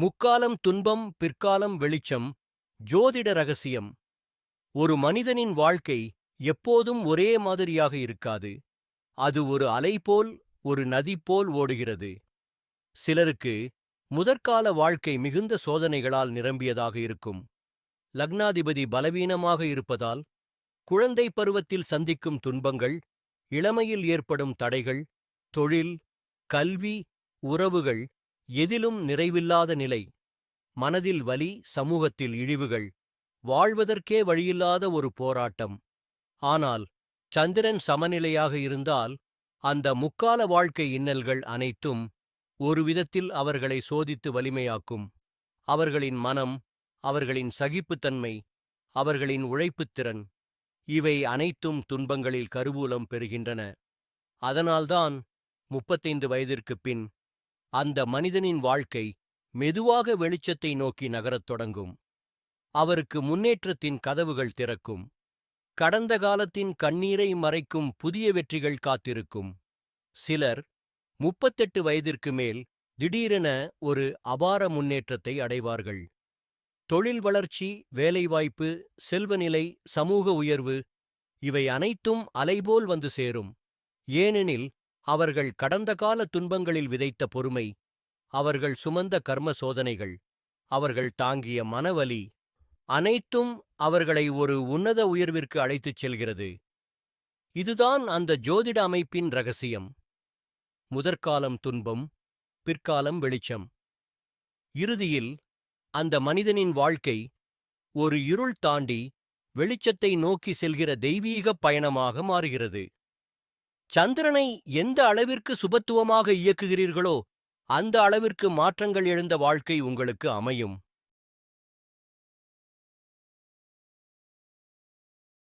முக்காலம் துன்பம் பிற்காலம் வெளிச்சம் ஜோதிட ரகசியம். ஒரு மனிதனின் வாழ்க்கை எப்போதும் ஒரே மாதிரியாக இருக்காது. அது ஒரு அலை போல் ஒரு நதி போல் ஓடுகிறது. சிலருக்கு முதற்கால வாழ்க்கை மிகுந்த சோதனைகளால் நிரம்பியதாக இருக்கும். லக்னாதிபதி பலவீனமாக இருப்பதால் குழந்தை பருவத்தில் சந்திக்கும் துன்பங்கள் இளமையில் ஏற்படும் தடைகள் தொழில் கல்வி உறவுகள் எதிலும் நிறைவில்லாத நிலை மனதில் வலி சமூகத்தில் இழிவுகள் வாழ்வதற்கே வழியில்லாத ஒரு போராட்டம். ஆனால் சந்திரன் சமநிலையாக இருந்தால் அந்த முக்கால வாழ்க்கை இன்னல்கள் அனைத்தும் ஒரு விதத்தில் அவர்களை சோதித்து வலிமையாக்கும். அவர்களின் மனம் அவர்களின் சகிப்புத்தன்மை அவர்களின் உழைப்புத்திறன் இவை அனைத்தும் துன்பங்களில் கருவூலம் பெறுகின்றன. அதனால்தான் முப்பத்தைந்து வயதிற்குப் பின் அந்த மனிதனின் வாழ்க்கை மெதுவாக வெளிச்சத்தை நோக்கி நகரத் தொடங்கும். அவருக்கு முன்னேற்றத்தின் கதவுகள் திறக்கும். கடந்த காலத்தின் கண்ணீரை மறைக்கும் புதிய வெற்றிகள் காத்திருக்கும். சிலர் முப்பத்தெட்டு வயதிற்கு மேல் திடீரென ஒரு அபார முன்னேற்றத்தை அடைவார்கள். தொழில் வளர்ச்சி வேலைவாய்ப்பு செல்வநிலை சமூக உயர்வு இவை அனைத்தும் அலைபோல் வந்து சேரும். ஏனெனில் அவர்கள் கடந்த கால துன்பங்களில் விதைத்த பொறுமை அவர்கள் சுமந்த கர்ம சோதனைகள் அவர்கள் தாங்கிய மனவலி அனைத்தும் அவர்களை ஒரு உன்னத உயர்விற்கு அழைத்துச் செல்கிறது. இதுதான் அந்த ஜோதிட அமைப்பின் ரகசியம். முதற்காலம் துன்பம் பிற்காலம் வெளிச்சம். இறுதியில் அந்த மனிதனின் வாழ்க்கை ஒரு இருள் தாண்டி வெளிச்சத்தை நோக்கி செல்கிற தெய்வீகப் பயணமாக மாறுகிறது. சந்திரனை எந்த அளவிற்கு சுபத்துவமாக இயக்குகிறீர்களோ அந்த அளவிற்கு மாற்றங்கள் எழுந்த வாழ்க்கை உங்களுக்கு அமையும்.